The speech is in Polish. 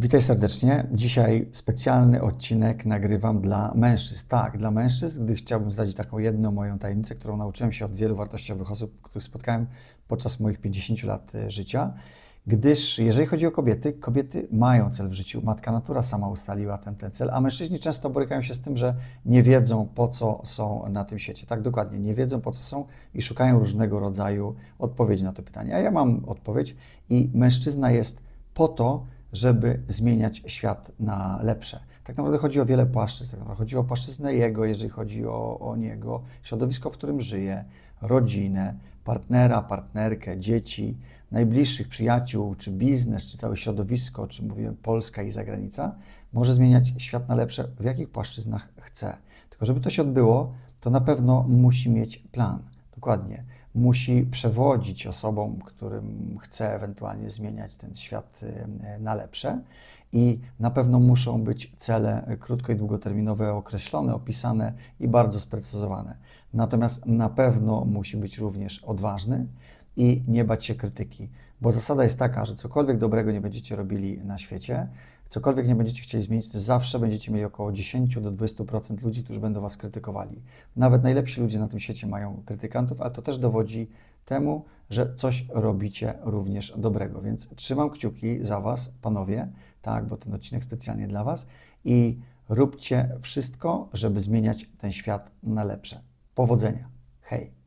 Witaj serdecznie. Dzisiaj specjalny odcinek nagrywam dla mężczyzn. Tak, dla mężczyzn, gdy chciałbym zdradzić taką jedną moją tajemnicę, którą nauczyłem się od wielu wartościowych osób, których spotkałem podczas moich 50 lat e, życia. Gdyż jeżeli chodzi o kobiety, kobiety mają cel w życiu. Matka natura sama ustaliła ten, ten cel, a mężczyźni często borykają się z tym, że nie wiedzą po co są na tym świecie. Tak dokładnie, nie wiedzą po co są i szukają różnego rodzaju odpowiedzi na to pytanie. A ja mam odpowiedź i mężczyzna jest po to, żeby zmieniać świat na lepsze. Tak naprawdę chodzi o wiele płaszczyzn. Tak chodzi o płaszczyznę jego, jeżeli chodzi o, o niego, środowisko, w którym żyje, rodzinę, partnera, partnerkę, dzieci, najbliższych przyjaciół, czy biznes, czy całe środowisko, czy mówimy Polska i zagranica, może zmieniać świat na lepsze, w jakich płaszczyznach chce. Tylko żeby to się odbyło, to na pewno musi mieć plan. Dokładnie. Musi przewodzić osobom, którym chce ewentualnie zmieniać ten świat y, na lepsze. I na pewno muszą być cele krótko i długoterminowe określone, opisane i bardzo sprecyzowane. Natomiast na pewno musi być również odważny i nie bać się krytyki, bo zasada jest taka, że cokolwiek dobrego nie będziecie robili na świecie, cokolwiek nie będziecie chcieli zmienić, zawsze będziecie mieli około 10 do 20% ludzi, którzy będą Was krytykowali. Nawet najlepsi ludzie na tym świecie mają krytykantów, ale to też dowodzi temu, że coś robicie również dobrego. Więc trzymam kciuki za Was, panowie, tak, bo ten odcinek specjalnie dla Was i róbcie wszystko, żeby zmieniać ten świat na lepsze. Powodzenia. Hej!